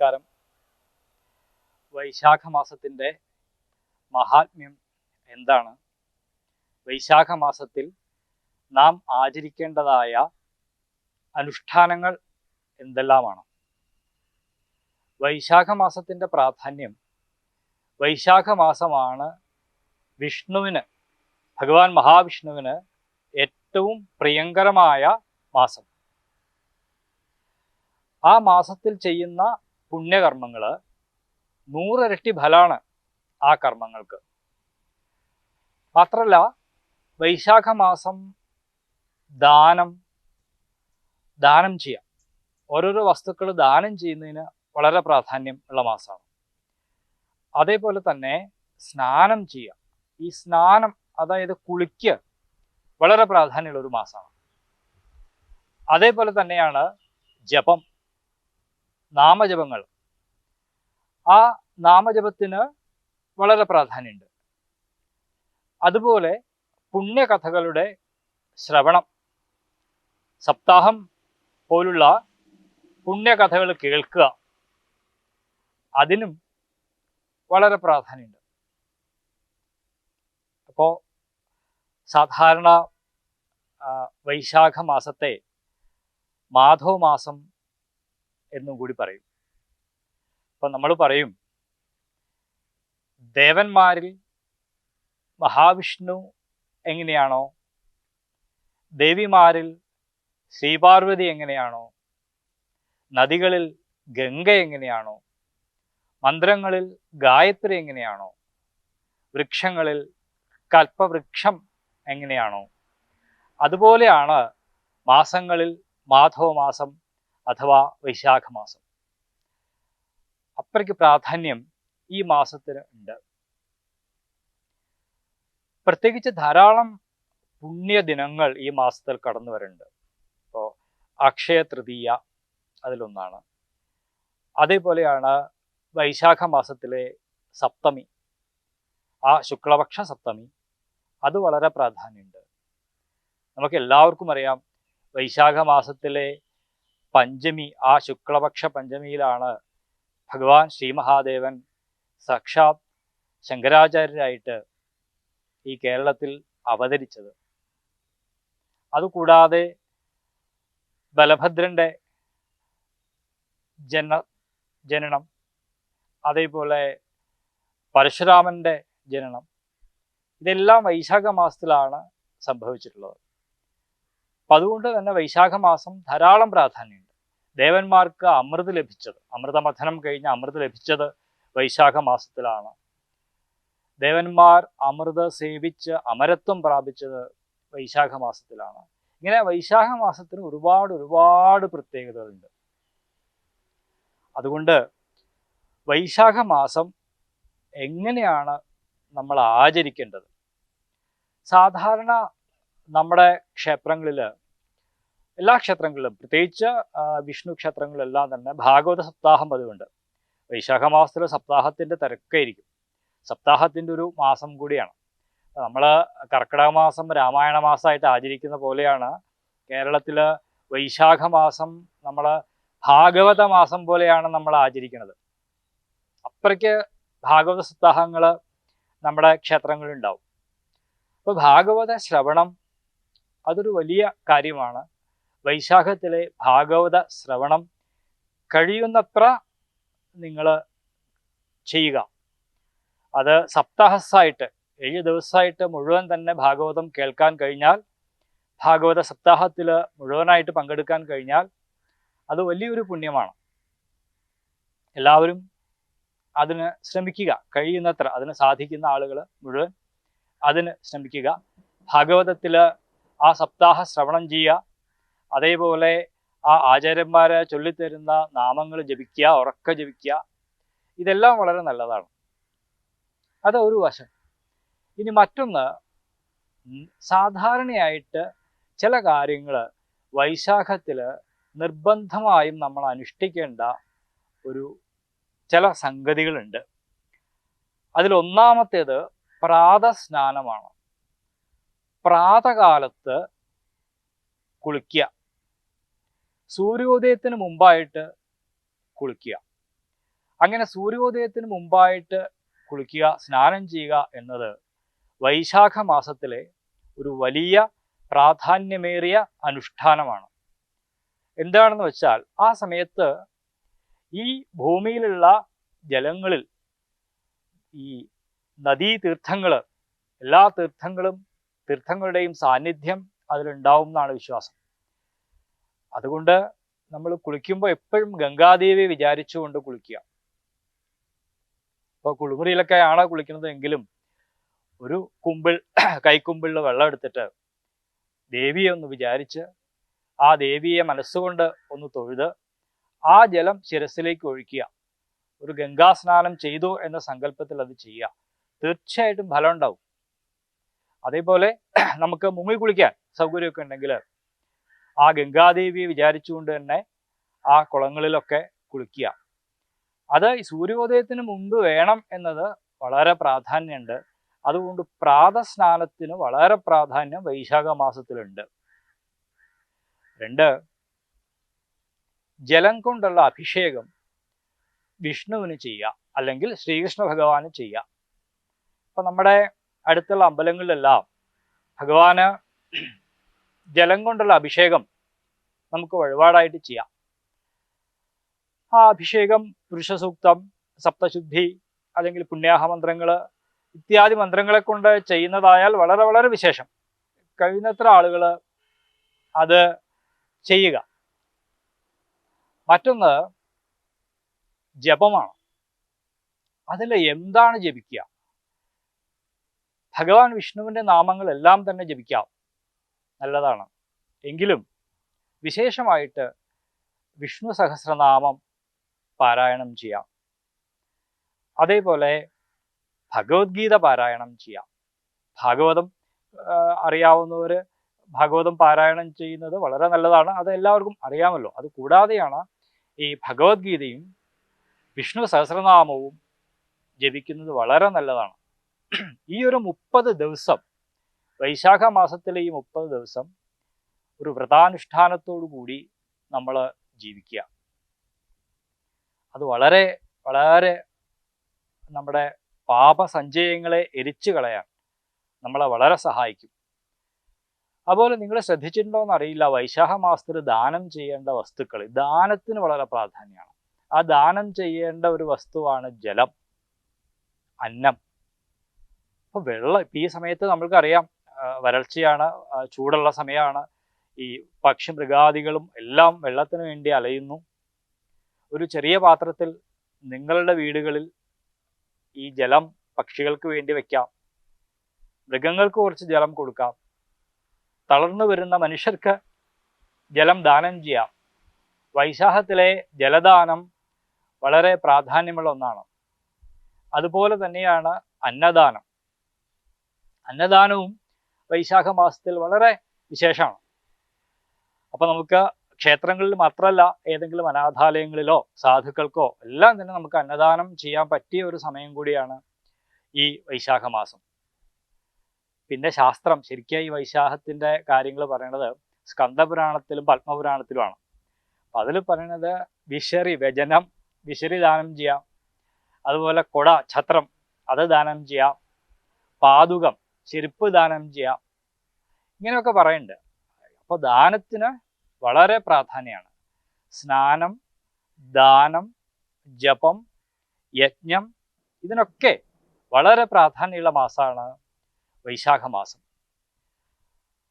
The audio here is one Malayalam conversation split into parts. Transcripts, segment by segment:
നമസ്കാരം. വൈശാഖ മാസത്തിന്റെ മഹാത്മ്യം എന്താണ്? വൈശാഖ മാസത്തിൽ നാം ആചരിക്കേണ്ടതായ അനുഷ്ഠാനങ്ങൾ എന്തെല്ലാമാണ്? വൈശാഖ മാസത്തിന്റെ പ്രാധാന്യം. വൈശാഖ മാസമാണ് വിഷ്ണുവിന് ഭഗവാൻ മഹാവിഷ്ണുവിന് ഏറ്റവും പ്രിയങ്കരമായ മാസം. ആ മാസത്തിൽ ചെയ്യുന്ന പുണ്യകർമ്മങ്ങൾ നൂറിരട്ടി ഫലമാണ് ആ കർമ്മങ്ങൾക്ക്. മാത്രമല്ല വൈശാഖ മാസം ദാനം ദാനം ചെയ്യാം. ഓരോരോ വസ്തുക്കൾ ദാനം ചെയ്യുന്നതിന് വളരെ പ്രാധാന്യം ഉള്ള മാസമാണ് അതേപോലെ തന്നെ സ്നാനം ചെയ്യുക ഈ സ്നാനം അതായത് കുളിക്ക് വളരെ പ്രാധാന്യമുള്ള ഒരു മാസമാണ് അതേപോലെ തന്നെയാണ് ജപം. നാമജപങ്ങൾ. ആ നാമജപത്തിന് വളരെ പ്രാധാന്യമുണ്ട്. അതുപോലെ പുണ്യകഥകളുടെ ശ്രവണം. സപ്താഹം പോലുള്ള പുണ്യകഥകൾ കേൾക്കുക. അതിനും വളരെ പ്രാധാന്യമുണ്ട്. അപ്പോൾ സാധാരണ വൈശാഖ മാസത്തെ മാധവ മാസം എന്നും കൂടി പറയും. അപ്പം നമ്മൾ പറയും ദേവന്മാരിൽ മഹാവിഷ്ണു എങ്ങനെയാണോ? ദേവിമാരിൽ ശ്രീപാർവതി എങ്ങനെയാണോ? നദികളിൽ ഗംഗ എങ്ങനെയാണോ? മന്ത്രങ്ങളിൽ ഗായത്രി എങ്ങനെയാണോ? വൃക്ഷങ്ങളിൽ കൽപ്പവൃക്ഷം എങ്ങനെയാണോ? അതുപോലെയാണ് മാസങ്ങളിൽ മാധവ മാസം അഥവാ വൈശാഖമാസം. അത്രയ്ക്ക് പ്രാധാന്യം ഈ മാസത്തിന് ഉണ്ട്. പ്രത്യേകിച്ച് ധാരാളം പുണ്യ ദിനങ്ങൾ ഈ മാസത്തിൽ കടന്നു വരുന്നുണ്ട്. ഇപ്പോൾ അക്ഷയ തൃതീയ അതിലൊന്നാണ്. അതേപോലെയാണ് വൈശാഖ മാസത്തിലെ സപ്തമി. ആ ശുക്ലപക്ഷ സപ്തമി. അത് വളരെ പ്രാധാന്യമുണ്ട്. നമുക്ക് എല്ലാവർക്കും അറിയാം വൈശാഖ മാസത്തിലെ പഞ്ചമി ആ ശുക്ലപക്ഷ പഞ്ചമിയിലാണ് ഭഗവാൻ ശ്രീ മഹാദേവൻ സാക്ഷാത് ശങ്കരാചാര്യരായിട്ട് ഈ കേരളത്തിൽ അവതരിച്ചത്. അതുകൂടാതെ ബലഭദ്രന്റെ ജന ജനനം അതേപോലെ പരശുരാമന്റെ ജനനം ഇതെല്ലാം വൈശാഖ മാസത്തിലാണ് സംഭവിച്ചിട്ടുള്ളത്. അപ്പം അതുകൊണ്ട് തന്നെ വൈശാഖ മാസം ധാരാളം പ്രാധാന്യമുണ്ട്. ദേവന്മാർക്ക് അമൃത് ലഭിച്ചത്. അമൃതമഥനം കഴിഞ്ഞ് അമൃത് ലഭിച്ചത് വൈശാഖ മാസത്തിലാണ്. ദേവന്മാർ അമൃത് സേവിച്ച് അമരത്വം പ്രാപിച്ചത് വൈശാഖ മാസത്തിലാണ്. ഇങ്ങനെ വൈശാഖ മാസത്തിന് ഒരുപാട് ഒരുപാട് പ്രത്യേകതകളുണ്ട്. അതുകൊണ്ട് വൈശാഖ മാസം എങ്ങനെയാണ് നമ്മൾ ആചരിക്കേണ്ടത്? സാധാരണ നമ്മുടെ ക്ഷേത്രങ്ങളിൽ എല്ലാ ക്ഷേത്രങ്ങളിലും പ്രത്യേകിച്ച് വിഷ്ണു ക്ഷേത്രങ്ങളിലെല്ലാം തന്നെ ഭാഗവത സപ്താഹം പതിവുണ്ട് വൈശാഖ മാസത്തിൽ സപ്താഹത്തിന്റെ തിരക്കായിരിക്കും. സപ്താഹത്തിന്റെ ഒരു മാസം കൂടിയാണ്. നമ്മൾ കർക്കിടക മാസം രാമായണ മാസമായിട്ട് ആചരിക്കുന്ന പോലെയാണ് കേരളത്തിൽ വൈശാഖ മാസം നമ്മൾ ഭാഗവത മാസം പോലെയാണ് നമ്മൾ ആചരിക്കുന്നത്. അത്രയ്ക്ക് ഭാഗവത സപ്താഹങ്ങൾ നമ്മുടെ ക്ഷേത്രങ്ങളിലുണ്ടാവും. അപ്പോൾ ഭാഗവത ശ്രവണം അതൊരു വലിയ കാര്യമാണ്. വൈശാഖത്തിലെ ഭാഗവത ശ്രവണം കഴിയുന്നത്ര നിങ്ങൾ ചെയ്യുക. അത് സപ്താഹസായിട്ട് ഏഴ് ദിവസമായിട്ട് മുഴുവൻ തന്നെ ഭാഗവതം കേൾക്കാൻ കഴിഞ്ഞാൽ ഭാഗവത സപ്താഹത്തിൽ മുഴുവനായിട്ട് പങ്കെടുക്കാൻ കഴിഞ്ഞാൽ അത് വലിയൊരു പുണ്യമാണ്. എല്ലാവരും അതിന് ശ്രമിക്കുക കഴിയുന്നത്ര അതിന് സാധിക്കുന്ന ആളുകൾ മുഴുവൻ അതിന് ശ്രമിക്കുക. ഭാഗവതത്തിൽ ആ സപ്താഹ ശ്രവണം ചെയ്യുക. അതേപോലെ ആ ആചാര്യന്മാരെ ചൊല്ലിത്തരുന്ന നാമങ്ങൾ ജപിക്കുക ഉറക്ക ജപിക്കുക ഇതെല്ലാം വളരെ നല്ലതാണ്. അത് ഒരു വശം. ഇനി മറ്റൊന്ന് സാധാരണയായിട്ട് ചില കാര്യങ്ങൾ വൈശാഖത്തിൽ നിർബന്ധമായും നമ്മൾ അനുഷ്ഠിക്കേണ്ട ഒരു ചില സംഗതികളുണ്ട്. അതിലൊന്നാമത്തേത് പ്രാതസ്നാനമാണ്. പ്രാതകാലത്ത് കുളിക്കുക സൂര്യോദയത്തിന് മുമ്പായിട്ട് കുളിക്കുക. അങ്ങനെ സൂര്യോദയത്തിന് മുമ്പായിട്ട് കുളിക്കുക സ്നാനം ചെയ്യുക എന്നത് വൈശാഖ മാസത്തിലെ ഒരു വലിയ പ്രാധാന്യമേറിയ അനുഷ്ഠാനമാണ്. എന്താണെന്ന് വെച്ചാൽ ആ സമയത്ത് ഈ ഭൂമിയിലുള്ള ജലങ്ങളിൽ ഈ നദീ തീർത്ഥങ്ങൾ എല്ലാ തീർത്ഥങ്ങളും തീർത്ഥങ്ങളുടെയും സാന്നിധ്യം അതിലുണ്ടാവും എന്നാണ് വിശ്വാസം. അതുകൊണ്ട് നമ്മൾ കുളിക്കുമ്പോൾ എപ്പോഴും ഗംഗാദേവിയെ വിചാരിച്ചുകൊണ്ട് കുളിക്കുക. ഇപ്പോൾ കുളിമുറിയിലൊക്കെ ആണ് കുളിക്കുന്നത് എങ്കിലും ഒരു കുമ്പിൾ കൈക്കുമ്പിളിൽ വെള്ളം എടുത്തിട്ട് ദേവിയെ ഒന്ന് വിചാരിച്ച് ആ ദേവിയെ മനസ്സുകൊണ്ട് ഒന്ന് തൊഴുത് ആ ജലം ശിരസിലേക്ക് ഒഴിക്കുക. ഒരു ഗംഗാസ്നാനം ചെയ്തു എന്ന സങ്കല്പത്തിൽ അത് ചെയ്യുക. തീർച്ചയായിട്ടും ഫലം ഉണ്ടാവും. അതേപോലെ നമുക്ക് മുങ്ങി കുളിക്കാൻ സൗകര്യമൊക്കെ ഉണ്ടെങ്കിൽ ആ ഗംഗാദേവിയെ വിചാരിച്ചുകൊണ്ട് തന്നെ ആ കുളങ്ങളിലൊക്കെ കുളിക്കുക. അത് സൂര്യോദയത്തിന് മുമ്പ് വേണം എന്നത് വളരെ പ്രാധാന്യമുണ്ട്. അതുകൊണ്ട് പ്രാതസ്നാനത്തിന് വളരെ പ്രാധാന്യം വൈശാഖ മാസത്തിലുണ്ട്. രണ്ട് ജലം കൊണ്ടുള്ള അഭിഷേകം വിഷ്ണുവിന് ചെയ്യുക അല്ലെങ്കിൽ ശ്രീകൃഷ്ണ ഭഗവാന് ചെയ്യുക. ഇപ്പം നമ്മുടെ അടുത്തുള്ള അമ്പലങ്ങളിലെല്ലാം ഭഗവാന് ജലം കൊണ്ടുള്ള അഭിഷേകം നമുക്ക് വഴിപാടായിട്ട് ചെയ്യാം. ആ അഭിഷേകം പുരുഷസൂക്തം സപ്തശുദ്ധി അല്ലെങ്കിൽ പുണ്യാഹ മന്ത്രങ്ങൾ ഇത്യാദി മന്ത്രങ്ങളെ കൊണ്ട് ചെയ്യുന്നതായാൽ വളരെ വളരെ വിശേഷം. കഴിയുന്നത്ര ആളുകൾ അത് ചെയ്യുക. മറ്റൊന്ന് ജപമാണ്. അതിൽ എന്താണ് ജപിക്കുക? ഭഗവാൻ വിഷ്ണുവിന്റെ നാമങ്ങളെല്ലാം തന്നെ ജപിക്കാം. നല്ലതാണ്. എങ്കിലും വിശേഷമായിട്ട് വിഷ്ണു സഹസ്രനാമം പാരായണം ചെയ്യാം. അതേപോലെ ഭഗവത്ഗീത പാരായണം ചെയ്യാം. ഭാഗവതം അറിയാവുന്നവർ ഭാഗവതം പാരായണം ചെയ്യുന്നത് വളരെ നല്ലതാണ്. അത് എല്ലാവർക്കും അറിയാമല്ലോ. അത് കൂടാതെയാണ് ഈ ഭഗവത്ഗീതയും വിഷ്ണു സഹസ്രനാമവും ജപിക്കുന്നത് വളരെ നല്ലതാണ്. ഈ ഒരു മുപ്പത് ദിവസം വൈശാഖ മാസത്തിലെ ഈ മുപ്പത് ദിവസം ഒരു വ്രതാനുഷ്ഠാനത്തോടു കൂടി നമ്മൾ ജീവിക്കുക. അത് വളരെ വളരെ നമ്മുടെ പാപസഞ്ചയങ്ങളെ എരിച്ചു കളയാൻ നമ്മളെ വളരെ സഹായിക്കും. അതുപോലെ നിങ്ങൾ ശ്രദ്ധിച്ചിട്ടുണ്ടോ എന്നറിയില്ല വൈശാഖ മാസത്തിൽ ദാനം ചെയ്യേണ്ട വസ്തുക്കൾ ദാനത്തിന് വളരെ പ്രാധാന്യമാണ്. ആ ദാനം ചെയ്യേണ്ട ഒരു വസ്തുവാണ് ജലം അന്നം. അപ്പൊ വെള്ളം ഇപ്പൊ ഈ സമയത്ത് നമ്മൾക്കറിയാം വരൾച്ചയാണ് ചൂടുള്ള സമയമാണ്. ഈ പക്ഷി മൃഗാദികളും എല്ലാം വെള്ളത്തിന് വേണ്ടി അലയുന്നു. ഒരു ചെറിയ പാത്രത്തിൽ നിങ്ങളുടെ വീടുകളിൽ ഈ ജലം പക്ഷികൾക്ക് വേണ്ടി വയ്ക്കാം മൃഗങ്ങൾക്ക് കുറച്ച് ജലം കൊടുക്കാം. തളർന്നു വരുന്ന മനുഷ്യർക്ക് ജലം ദാനം ചെയ്യാം. വൈശാഖത്തിലെ ജലദാനം വളരെ പ്രാധാന്യമുള്ള ഒന്നാണ്. അതുപോലെ തന്നെയാണ് അന്നദാനം. അന്നദാനവും വൈശാഖ മാസത്തിൽ വളരെ വിശേഷമാണ്. അപ്പൊ നമുക്ക് ക്ഷേത്രങ്ങളിൽ മാത്രമല്ല ഏതെങ്കിലും അനാഥാലയങ്ങളിലോ സാധുക്കൾക്കോ എല്ലാം തന്നെ നമുക്ക് അന്നദാനം ചെയ്യാൻ പറ്റിയ ഒരു സമയം കൂടിയാണ് ഈ വൈശാഖ മാസം. പിന്നെ ശാസ്ത്രം ശരിക്കും ഈ വൈശാഖത്തിന്റെ കാര്യങ്ങൾ പറയണത് സ്കന്ദപുരാണത്തിലും പത്മപുരാണത്തിലുമാണ്. അപ്പം അതിൽ പറയണത് വിശറി വ്യജനം വിശറി ദാനം ചെയ്യാം. അതുപോലെ കൊട ഛത്രം അത് ദാനം ചെയ്യാം. പാതുകം ചെരുപ്പ് ദാനം ചെയ്യാം. ഇങ്ങനെയൊക്കെ പറയുന്നുണ്ട്. അപ്പോൾ ദാനത്തിന് വളരെ പ്രാധാന്യമാണ്. സ്നാനം ദാനം ജപം യജ്ഞം ഇതിനൊക്കെ വളരെ പ്രാധാന്യമുള്ള മാസമാണ് വൈശാഖ മാസം.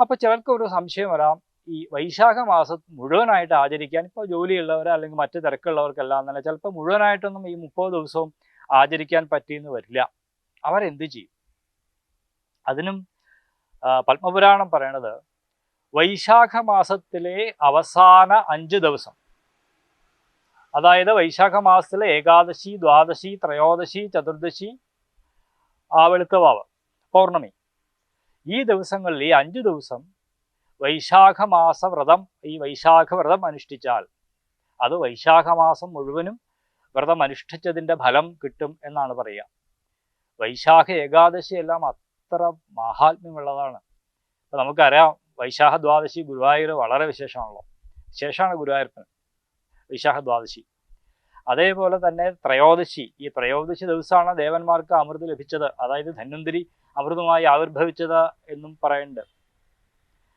അപ്പൊ ചിലർക്ക് ഒരു സംശയം വരാം ഈ വൈശാഖ മാസം മുഴുവനായിട്ട് ആചരിക്കാൻ ഇപ്പോൾ ജോലിയുള്ളവർ അല്ലെങ്കിൽ മറ്റു തിരക്കുള്ളവർക്കെല്ലാം തന്നെ ചിലപ്പോൾ മുഴുവനായിട്ടൊന്നും ഈ മുപ്പത് ദിവസവും ആചരിക്കാൻ പറ്റിയെന്ന് വരില്ല. അവരെന്ത് ചെയ്യും? അതിനും പത്മപുരാണം പറയണത് വൈശാഖ മാസത്തിലെ അവസാന അഞ്ച് ദിവസം. അതായത് വൈശാഖ മാസത്തിലെ ഏകാദശി ദ്വാദശി ത്രയോദശി ചതുർദശി വെളുത്തവാവ് പൗർണമി. ഈ ദിവസങ്ങളിൽ ഈ അഞ്ച് ദിവസം വൈശാഖ മാസ വ്രതം ഈ വൈശാഖ വ്രതം അനുഷ്ഠിച്ചാൽ അത് വൈശാഖ മാസം മുഴുവനും വ്രതം അനുഷ്ഠിച്ചതിന്റെ ഫലം കിട്ടും എന്നാണ് പറയുക. വൈശാഖ ഏകാദശി എല്ലാം അത്ര മഹാത്മ്യമുള്ളതാണ്. അപ്പം നമുക്കറിയാം വൈശാഖ ദ്വാദശി ഗുരുവായൂർ വളരെ വിശേഷമാണല്ലോ. വിശേഷമാണ് ഗുരുവായൂരപ്പൻ വൈശാഖ ദ്വാദശി. അതേപോലെ തന്നെ ത്രയോദശി. ഈ ത്രയോദശി ദിവസമാണ് ദേവന്മാർക്ക് അമൃത് ലഭിച്ചത്. അതായത് ധന്വന്തിരി അമൃതമായി ആവിർഭവിച്ചത് എന്നും പറയുന്നുണ്ട്.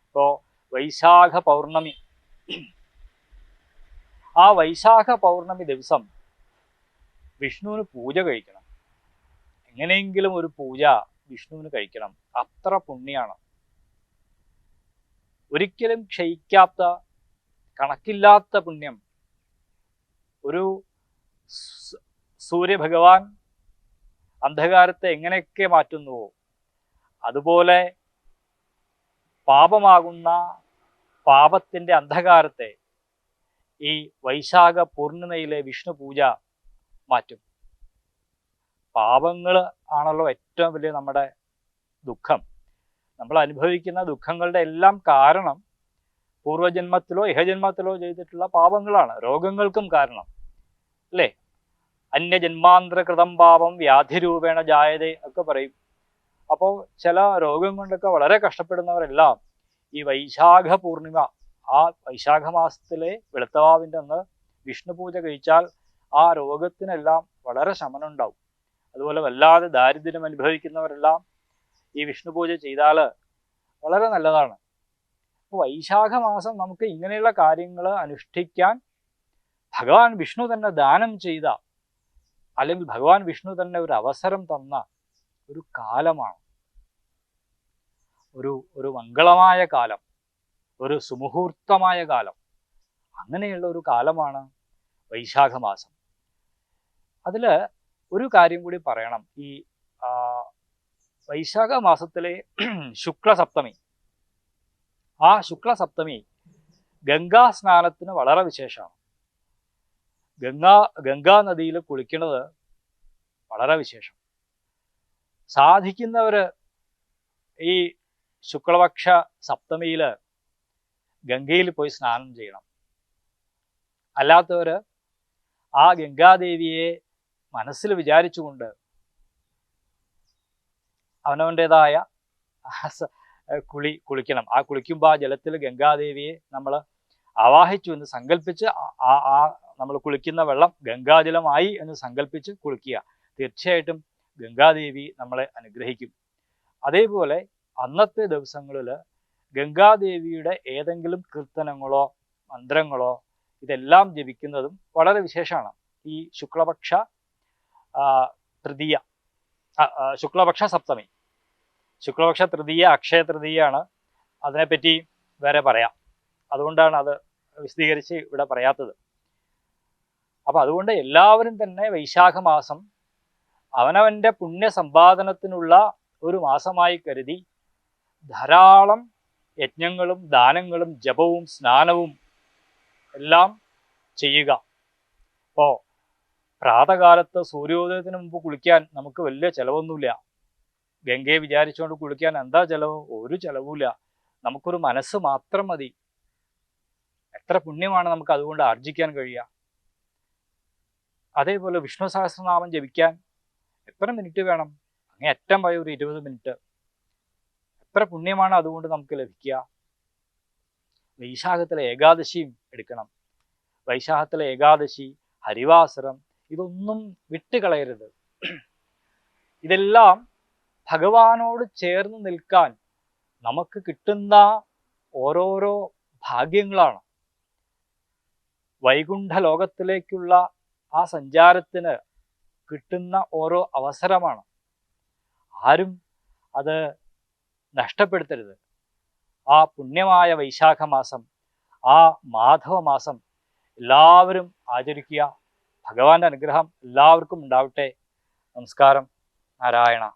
ഇപ്പോൾ വൈശാഖ പൗർണമി. ആ വൈശാഖ പൗർണമി ദിവസം വിഷ്ണുവിന് പൂജ കഴിക്കണം. എങ്ങനെയെങ്കിലും ഒരു പൂജ വിഷ്ണുവിന് കഴിക്കണം. അത്ര പുണ്യാണ്. ഒരിക്കലും ക്ഷയിക്കാത്ത കണക്കില്ലാത്ത പുണ്യം. ഒരു സൂര്യഭഗവാൻ അന്ധകാരത്തെ എങ്ങനെയൊക്കെ മാറ്റുന്നുവോ അതുപോലെ പാപമാകുന്ന പാപത്തിന്റെ അന്ധകാരത്തെ ഈ വൈശാഖ പൂർണിമയിലെ വിഷ്ണു പൂജ മാറ്റും. പാപങ്ങൾ ആണല്ലോ ഏറ്റവും വലിയ നമ്മുടെ ദുഃഖം. നമ്മൾ അനുഭവിക്കുന്ന ദുഃഖങ്ങളുടെ എല്ലാം കാരണം പൂർവജന്മത്തിലോ ഇഹജന്മത്തിലോ ചെയ്തിട്ടുള്ള പാപങ്ങളാണ് രോഗങ്ങൾക്കും കാരണം. അല്ലേ? അന്യജന്മാന്തരകൃതം പാപം വ്യാധിരൂപേണ ജായത ഒക്കെ പറയും. അപ്പോൾ ചില രോഗം കൊണ്ടൊക്കെ വളരെ കഷ്ടപ്പെടുന്നവരെല്ലാം ഈ വൈശാഖ പൂർണിമ ആ വൈശാഖ മാസത്തിലെ വെളുത്തവാവിന്റെ അന്ന് വിഷ്ണു പൂജ കഴിച്ചാൽ ആ രോഗത്തിനെല്ലാം വളരെ ശമനം ഉണ്ടാവും അതുപോലെ വല്ലാതെ ദാരിദ്ര്യം അനുഭവിക്കുന്നവരെല്ലാം ഈ വിഷ്ണു പൂജ ചെയ്താൽ വളരെ നല്ലതാണ്. അപ്പോൾ വൈശാഖ മാസം നമുക്ക് ഇങ്ങനെയുള്ള കാര്യങ്ങൾ അനുഷ്ഠിക്കാൻ ഭഗവാൻ വിഷ്ണു തന്നെ ദാനം ചെയ്ത അല്ലെങ്കിൽ ഭഗവാൻ വിഷ്ണു തന്നെ ഒരു അവസരം തന്ന ഒരു കാലമാണ്. ഒരു ഒരു മംഗളമായ കാലം ഒരു സുമുഹൂർത്തമായ കാലം. അങ്ങനെയുള്ള ഒരു കാലമാണ് വൈശാഖ മാസം. അതിൽ ഒരു കാര്യം കൂടി പറയണം. ഈ വൈശാഖ മാസത്തിലെ ശുക്ലസപ്തമി. ആ ശുക്ലസപ്തമി ഗംഗാ സ്നാനത്തിന് വളരെ വിശേഷമാണ്. ഗംഗാ ഗംഗാ നദിയിൽ കുളിക്കുന്നത് വളരെ വിശേഷം. സാധിക്കുന്നവര് ഈ ശുക്ലപക്ഷ സപ്തമിയിൽ ഗംഗയിൽ പോയി സ്നാനം ചെയ്യണം. അല്ലാത്തവര് ആ ഗംഗാദേവിയെ മനസ്സിൽ വിചാരിച്ചുകൊണ്ട് അവനവന്റെതായ കുളി കുളിക്കണം. ആ കുളിക്കുമ്പോൾ ആ ജലത്തിൽ ഗംഗാദേവിയെ നമ്മൾ ആവാഹിച്ചു എന്ന് സങ്കല്പിച്ച് ആ- ആ നമ്മൾ കുളിക്കുന്ന വെള്ളം ഗംഗാജലമായി എന്ന് സങ്കല്പിച്ച് കുളിക്കുക. തീർച്ചയായിട്ടും ഗംഗാദേവി നമ്മളെ അനുഗ്രഹിക്കും. അതേപോലെ അന്നത്തെ ദിവസങ്ങളിൽ ഗംഗാദേവിയുടെ ഏതെങ്കിലും കീർത്തനങ്ങളോ മന്ത്രങ്ങളോ ഇതെല്ലാം ജപിക്കുന്നതും വളരെ വിശേഷമാണ്. ഈ ശുക്ലപക്ഷ തൃതീയ. ശുക്ലപക്ഷ സപ്തമി. ശുക്ലപക്ഷ തൃതീയ അക്ഷയ തൃതീയാണ്. അതിനെപ്പറ്റി വേറെ പറയാം. അതുകൊണ്ടാണ് അത് വിശദീകരിച്ച് ഇവിടെ പറയാത്തത്. അപ്പൊ അതുകൊണ്ട് എല്ലാവരും തന്നെ വൈശാഖ മാസം അവനവന്റെ പുണ്യ സമ്പാദനത്തിനുള്ള ഒരു മാസമായി കരുതി ധാരാളം യജ്ഞങ്ങളും ദാനങ്ങളും ജപവും സ്നാനവും എല്ലാം ചെയ്യുക. ഇപ്പോൾ പ്രാതകാലത്ത് സൂര്യോദയത്തിന് മുമ്പ് കുളിക്കാൻ നമുക്ക് വലിയ ചിലവൊന്നുമില്ല. ഗംഗയെ വിചാരിച്ചുകൊണ്ട് കുളിക്കാൻ എന്താ ചിലവ്? ഒരു ചിലവുമില്ല. നമുക്കൊരു മനസ്സ് മാത്രം മതി. എത്ര പുണ്യമാണ് നമുക്ക് അതുകൊണ്ട് ആർജിക്കാൻ കഴിയുക. അതേപോലെ വിഷ്ണു സഹസ്രനാമം ജപിക്കാൻ എത്ര മിനിറ്റ് വേണം? അങ്ങനെ അറ്റം പോയ ഒരു ഇരുപത് മിനിറ്റ്. എത്ര പുണ്യമാണ് അതുകൊണ്ട് നമുക്ക് ലഭിക്കുക? വൈശാഖത്തിലെ ഏകാദശിയും എടുക്കണം. വൈശാഖത്തിലെ ഏകാദശി ഹരിവാസരം ഇതൊന്നും വിട്ടുകളയരുത്. ഇതെല്ലാം ഭഗവാനോട് ചേർന്ന് നിൽക്കാൻ നമുക്ക് കിട്ടുന്ന ഓരോരോ ഭാഗ്യങ്ങളാണ്. വൈകുണ്ഠ ലോകത്തിലേക്കുള്ള ആ സഞ്ചാരത്തിന് കിട്ടുന്ന ഓരോ അവസരമാണ്. ആരും അത് നഷ്ടപ്പെടുത്തരുത്. ആ പുണ്യമായ വൈശാഖ മാസം ആ മാധവ മാസം എല്ലാവരും ആചരിക്കുക ഭഗവാന്റെ അനുഗ്രഹം എല്ലാവർക്കും ഉണ്ടാവട്ടെ. നമസ്കാരം. നാരായണ.